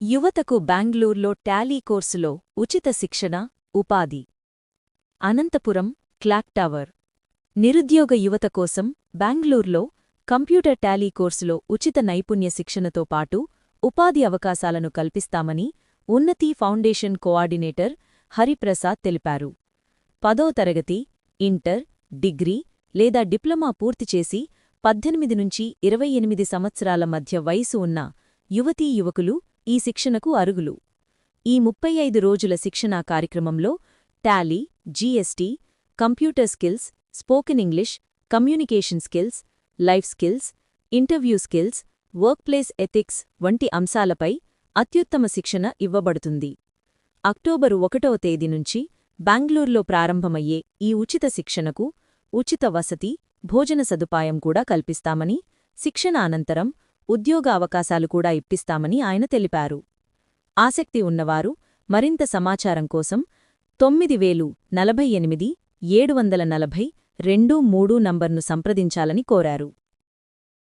యువతకు బ్యాంగ్లూర్లో టాలీ కోర్సులో ఉచిత శిక్షణ ఉపాధి. Anantapur clock tower. నిరుద్యోగ యువత కోసం బ్యాంగ్లూర్లో కంప్యూటర్ టాలీ కోర్సులో ఉచిత నైపుణ్య శిక్షణతో పాటు ఉపాధి అవకాశాలను కల్పిస్తామని ఉన్నతి ఫౌండేషన్ కోఆర్డినేటర్ హరిప్రసాద్ తెలిపారు. పదో తరగతి ఇంటర్ డిగ్రీ లేదా డిప్లొమా పూర్తి చేసి పద్దెనిమిది నుంచి ఇరవై ఎనిమిది సంవత్సరాల మధ్య వయసు ఉన్న యువతీ యువకులు ఈ శిక్షణకు అరుగులు ఈ ముప్పై ఐదు రోజుల శిక్షణా కార్యక్రమంలో Tally GST computer skills spoken English communication skills life skills interview skills workplace ethics వంటి అంశాలపై అత్యుత్తమ శిక్షణ ఇవ్వబడుతుంది. అక్టోబరు ఒకటవ తేదీ నుంచి బెంగళూరులో ప్రారంభమయ్యే ఈ ఉచిత శిక్షణకు ఉచిత వసతి భోజన సదుపాయం కూడా కల్పిస్తామని శిక్షణ అనంతరం ఉద్యోగ అవకాశాలు కూడా ఇప్పిస్తామని ఆయన తెలిపారు. ఆసక్తి ఉన్నవారు మరింత సమాచారం కోసం తొమ్మిది వేలు నలభై ఎనిమిది ఏడు వందల నలభై రెండు మూడు నంబర్ను సంప్రదించాలని కోరారు.